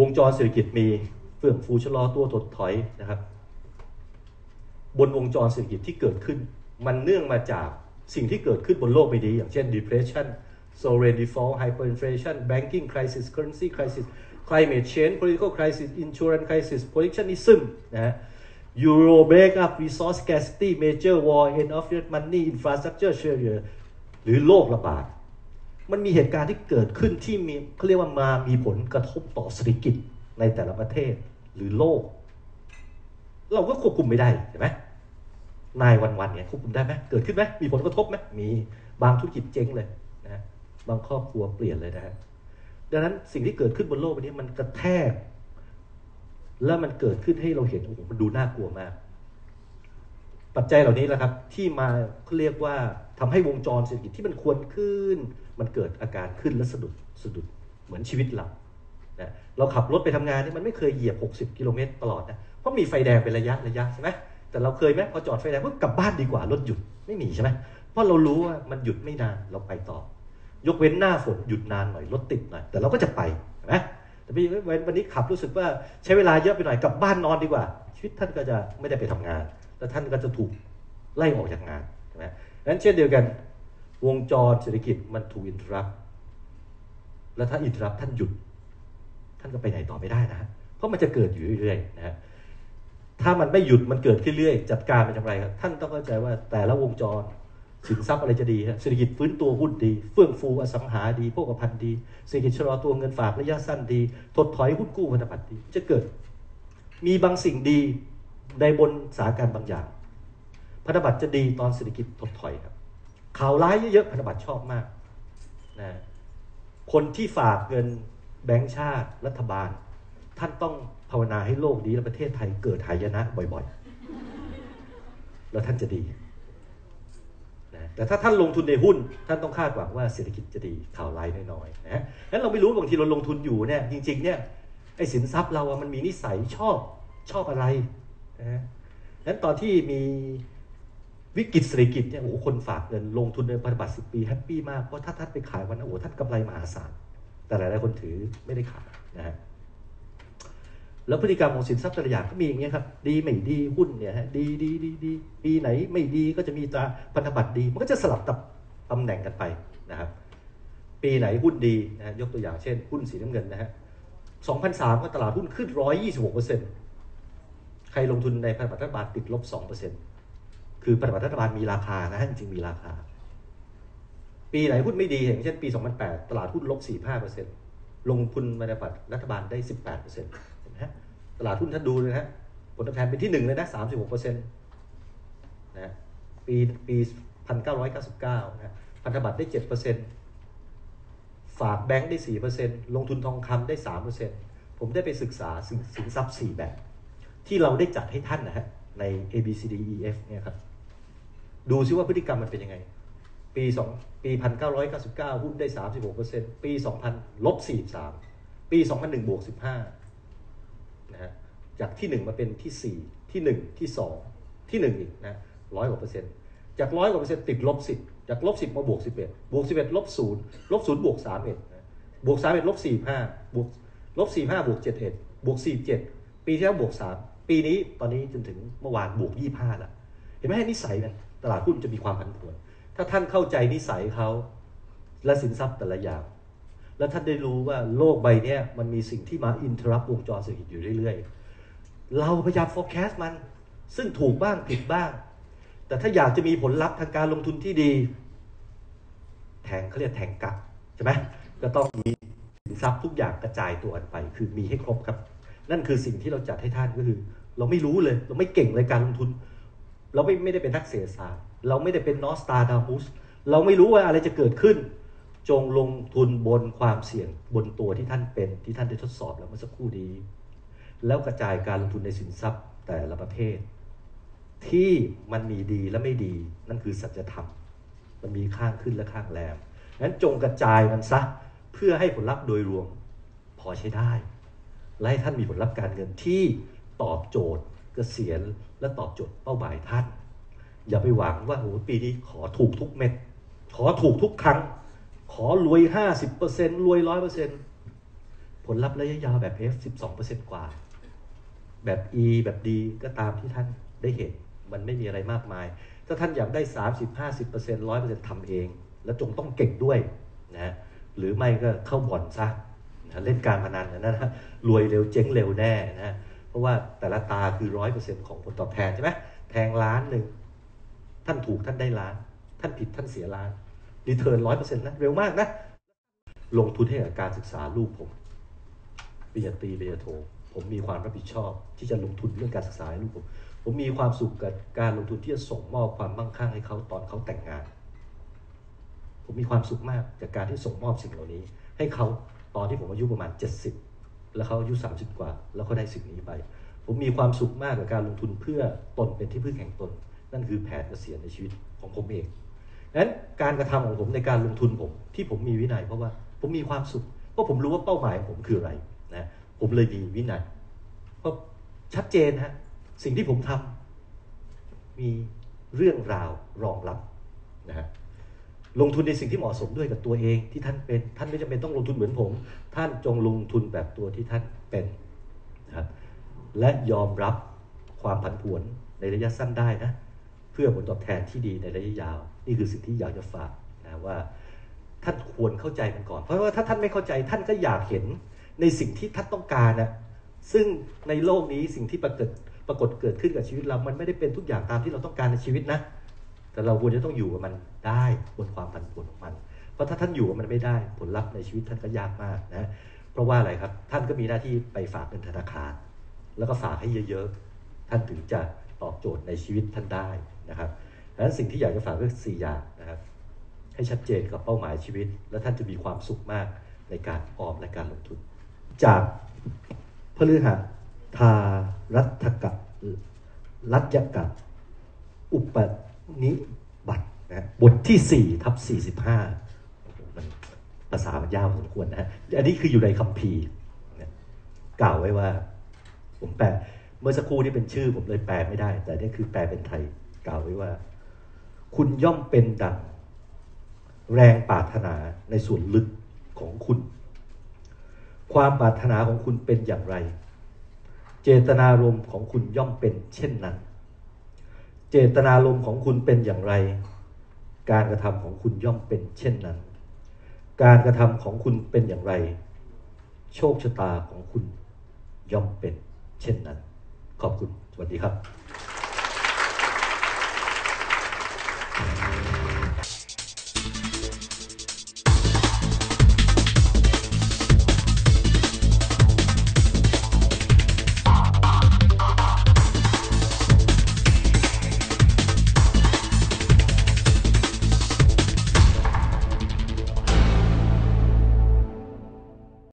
วงจรเศรษฐกิจมีเฟื่องฟูชะลอตัวถดถอยนะครับ บนวงจรเศรษฐกิจที่เกิดขึ้น มันเนื่องมาจากสิ่งที่เกิดขึ้นบนโลกไม่ดีอย่างเช่น depression sovereign default hyperinflation banking crisis currency crisis climate change political crisis insurance crisis protectionism นะฮะ euro break up resource scarcity major war end of money infrastructure failure หรือโรคระบาด มันมีเหตุการณ์ที่เกิดขึ้นที่มีเขาเรียกว่ามามีผลกระทบต่อเศรษฐกิจในแต่ละประเทศหรือโลก เราก็ควบคุมไม่ได้ใช่ไหมนายวันๆเนี่ยควบคุมได้ไหมเกิดขึ้นไหมมีผลกระทบไหมมีบางธุรกิจเจ๊งเลยนะบางครอบครัวเปลี่ยนเลยนะฮะดังนั้นสิ่งที่เกิดขึ้นบนโลกใบนี้มันกระแทก แล้วมันเกิดขึ้นให้เราเห็นโอ้โหมันดูน่ากลัวมาก ปัจจัยเหล่านี้แหละครับที่มาเขาเรียกว่าทำให้วงจรเศรษฐกิจที่มันควรขึ้น มันเกิดอาการขึ้นและสะดุดสะดุดเหมือนชีวิตเรานะเราขับรถไปทำงานนี่มันไม่เคยเหยียบ 60 กิโลเมตรตลอดนะเพราะมีไฟแดงเป็นระยะระยะใช่ไหมแต่เราเคยไหมพอจอดไฟแดงก็กลับบ้านดีกว่ารถหยุดไม่มีใช่ไหมเพราะเรารู้ว่ามันหยุดไม่นานเราไปต่อ ยกเว้นหน้าฝนหยุดนานหน่อยรถติดหน่อยแต่เราก็จะไปใช่ไหมแต่พี่วันนี้ขับรู้สึกว่าใช้เวลาเยอะไปหน่อยกลับบ้านนอนดีกว่า ชีวิตท่านก็จะไม่ได้ไปทำงาน แล้วท่านก็จะถูกไล่ออกจากงานใช่ไหมนั้นเช่นเดียวกัน วงจรเศรษฐกิจมันถูกอินทรัพแล้วถ้าอินทรัพท่านหยุด ท่านก็ไปไหนต่อไม่ได้นะเพราะมันจะเกิดอยู่เรื่อยๆนะฮะถ้ามันไม่หยุดมันเกิดขึ้นเรื่อยจัดการเป็นอย่างไรครับท่านต้องเข้าใจว่าแต่ละวงจรสินทรัพย์อะไรจะดีฮะเศรษฐกิจฟื้นตัวหุ้นดี เฟื่องฟูอสังหาดีพวกพันธ์ดีเศรษฐกิจชะลอตัวเงินฝากระยะสั้นดี ถดถอยหุ้นกู้พันธบัตรดีจะเกิด มีบางสิ่งดี ในบนสถานการณ์บางอย่าง พันธบัตรจะดีตอนเศรษฐกิจถดถอยครับ ข่าวร้ายเยอะๆพันธบัตรชอบมากนะคนที่ฝากเงินแบงก์ชาติรัฐบาล ท่านต้องภาวนาให้โลกดีและประเทศไทยเกิดหายนะบ่อยๆ แล้วท่านจะดีนะแต่ถ้าท่านลงทุนในหุ้น ท่านต้องคาดหวังว่าเศรษฐกิจจะดีข่าวร้ายน้อยๆนะนั้นเราไม่รู้บางทีเราลงทุนอยู่เนี่ยจริงๆเนี่ยไอ้สินทรัพย์เราอะมันมีนิสัยชอบชอบอะไร นะนั้นตอนที่มีวิกฤตเศรษฐกิจเนี่ยโอ้โหคนฝากเงินลงทุนในพันธบัตรสิบปีแฮปปี้มาก เพราะถ้าท่านไปขายวันนั้นโอ้โหท่านกำไรมหาศาล แต่หลายๆคนถือไม่ได้ขายนะฮะแล้วพฤติกรรมของสินทรัพย์แต่ละอย่างก็มีอย่างเงี้ยครับ ดีไม่ดีหุ้นเนี่ยฮะดีดีดีดีปีไหนไม่ดีก็จะมีตราพันธบัตรดี มันก็จะสลับตับตำแหน่งกันไปนะครับ ปีไหนหุ้นดีนะฮะยกตัวอย่างเช่น หุ้นสีน้ำเงินนะฮะ2003 ก็ตลาดหุ้นขึ้น 126% ใครลงทุนในพันธบัตรรัฐบาลติดลบ 2%คือพันธบัตรรัฐบาลมีราคานะฮะจริงมีราคา ปีไหนหุ้นไม่ดีอย่างเช่นปี 2008 ตลาดหุ้นลบ 45%ลงทุนพันธบัตรรัฐบาลได้ 18%นะตลาดหุ้นท่านดูเลยนะผลตอบแทนเป็นที่หนึ่งเลยนะ 36เปอร์เซ็นต์นะปีปีพันเก้าร้อยเก้าสิบเก้านะพันธบัตรได้เจ็ดเปอร์เซ็นต์ฝากแบงค์ได้สี่เปอร์เซ็นต์ลงทุนทองคำได้สามเปอร์เซ็นต์ผมได้ไปศึกษาสินทรัพย์สี่แบบ ที่เราได้จัดให้ท่านนะฮะใน A B C D E F เนี่ยครับ ดูซิว่าพฤติกรรมมันเป็นยังไง ปีสองปีพันเก้าร้อยเก้าสิบเก้าหุ้นได้สามสิบหกเปอร์เซ็นต์ปีสองพันลบสี่สามปีสองพันหนึ่งบวกสิบห้านะฮะจากที่ 1 มาเป็นที่ 4 ที่ 1 ที่ 2 ที่ 1 อีกนะร้อยกว่าเปอร์เซ็นต์จากร้อยกว่าเปอร์เซ็นต์ติดลบสิบจากลบสิบมาบวกสิบเอ็ดบวกสิบเอ็ดลบศูนย์ลบศูนย์บวกสามเอ็ดบวกสามเอ็ดลบสี่ห้าบวกลบสี่ห้าบวกเจ็ดเอ็ดบวกสี่เจ็ดปีที่แล้วบวกสาม ปีนี้ตอนนี้จนถึงเมื่อวานบวกยี่ห้าละเห็นไหมนิสัยมันตลาดหุ้นจะมีความผันผวน ถ้าท่านเข้าใจนิสัยเขาและสินทรัพย์แต่ละอย่างแล้วท่านได้รู้ว่าโลกใบนี้มันมีสิ่งที่มาอินทรัพวงจรเศรษฐกิจอยู่เรื่อยๆ เราพยายาม forecast มัน ซึ่งถูกบ้างผิดบ้าง แต่ถ้าอยากจะมีผลลัพธ์ทางการลงทุนที่ดี แทงเขาเรียกแทงกักใช่ไหมก็ต้องมีสินทรัพย์ทุกอย่างกระจายตัวกันไป คือมีให้ครบครับ นั่นคือสิ่งที่เราจัดให้ท่านก็คือ เราไม่รู้เลย เราไม่เก่งในการลงทุน เราไม่ไม่ได้เป็นนักเศรษฐศาสตร์ เราไม่ได้เป็นนอสตาดามุสเราไม่รู้ว่าอะไรจะเกิดขึ้น จงลงทุนบนความเสี่ยงบนตัวที่ท่านเป็นที่ท่านได้ทดสอบแล้วเมื่อสักครู่นี้แล้วกระจายการลงทุนในสินทรัพย์แต่ละประเภท ที่มันมีดีและไม่ดีนั่นคือสัจธรรมมันมีข้างขึ้นและข้างแรมงั้นจงกระจายมันซะเพื่อให้ผลลัพธ์โดยรวมพอใช้ได้ และให้ท่านมีผลลัพธ์การเงินที่ ตอบโจทย์เกษียณและตอบโจทย์เป้าหมายท่าน อย่าไปหวังว่าโอ้ปีนี้ขอถูกทุกเม็ด ขอถูกทุกครั้ง ขอรวย 50%รวย 100%ผลลัพธ์ระยะยาวแบบ F 12%กว่า แบบ E แบบ D ก็ตามที่ท่านได้เห็น มันไม่มีอะไรมากมาย ถ้าท่านอยากได้ 30 50% 100%ทำเอง แล้วจงต้องเก่งด้วยนะหรือไม่ก็เข้าบ่อนซะนะเล่นการพนันนะนะรวยเร็วเจ๊งเร็วแน่นะ เพราะว่าแต่ละตาคือ100%ของผลตอบแทนใช่ไหมแทงล้านหนึ่งท่านถูกท่านได้ล้าน ท่านผิดท่านเสียล้านรีเทิร์นร้อยเปอร์เซ็นต์นะเร็วมากนะ ลงทุนให้กับการศึกษาลูกผมปริญญาตรีปริญญาโท ผมมีความรับผิดชอบ ที่จะลงทุนเรื่องการศึกษาให้ลูกผม ผมมีความสุขกับการลงทุนที่จะส่งมอบความมั่งคั่งให้เขาตอนเขาแต่งงาน ผมมีความสุขมากจากการที่ส่งมอบสิ่งเหล่านี้ ให้เขาตอนที่ผมอายุประมาณ 70 แล้วเขาอายุ30 กว่า แล้วเขาได้สิ่งนี้ไป ผมมีความสุขมากกับการลงทุนเพื่อตนเป็นที่พึ่งแห่งตน นั่นคือแผนเกษียณในชีวิตของผมเองนั้นการกระทำของผมในการลงทุนผมที่ผมมีวินัยเพราะว่าผมมีความสุขเพราะผมรู้ว่าเป้าหมายของผมคืออะไรนะผมเลยมีวินัยเพราะชัดเจนฮะสิ่งที่ผมทำมีเรื่องราวรองรับนะฮะ ลงทุนในสิ่งที่เหมาะสมด้วยกับตัวเองที่ท่านเป็น ท่านไม่จำเป็นต้องลงทุนเหมือนผม ท่านจงลงทุนแบบตัวที่ท่านเป็นนะครับและยอมรับความผันผวนในระยะสั้นได้นะเพื่อผลตอบแทนที่ดีในระยะยาว นี่คือสิ่งที่อยากจะฝากนะว่า ท่านควรเข้าใจมันก่อน เพราะว่าถ้าท่านไม่เข้าใจท่านก็อยากเห็นในสิ่งที่ท่านต้องการนะซึ่งในโลกนี้สิ่งที่ปรากฏปรากฏเกิดขึ้นกับชีวิตเรา มันไม่ได้เป็นทุกอย่างตามที่เราต้องการในชีวิตนะ แต่เราควรจะต้องอยู่กับมันได้บนความผันผวนของมัน เพราะถ้าท่านอยู่กับมันไม่ได้ผลลัพธ์ในชีวิตท่านก็ยากมากนะ เพราะว่าอะไรครับ ท่านก็มีหน้าที่ไปฝากเงินธนาคาร แล้วก็ฝากให้เยอะๆ ท่านถึงจะตอบโจทย์ในชีวิตท่านได้นะครับดังนั้นสิ่งที่อยากจะฝากก็สี่อย่างนะครับ ให้ชัดเจนกับเป้าหมายชีวิต และท่านจะมีความสุขมากในการออมและการลงทุน จากพฤหัสทารัตกะรัตยกะอุป นิบัตินะบทที่ 4 ทับ 45มันภาษามันยาวสมควรนะฮะอันนี้คืออยู่ในคัมภีร์กล่าวไว้ว่า ผมแปลเมื่อสักครู่นี่เป็นชื่อผมเลยแปลไม่ได้ แต่นี่คือแปลเป็นไทยกล่าวไว้ว่า คุณย่อมเป็นดังแรงปรารถนาในส่วนลึกของคุณ ความปรารถนาของคุณเป็นอย่างไร เจตนารมณ์ของคุณย่อมเป็นเช่นนั้น เจตนารมณ์ของคุณเป็นอย่างไร การกระทำของคุณย่อมเป็นเช่นนั้น การกระทำของคุณเป็นอย่างไร โชคชะตาของคุณย่อมเป็นเช่นนั้น ขอบคุณ สวัสดีครับ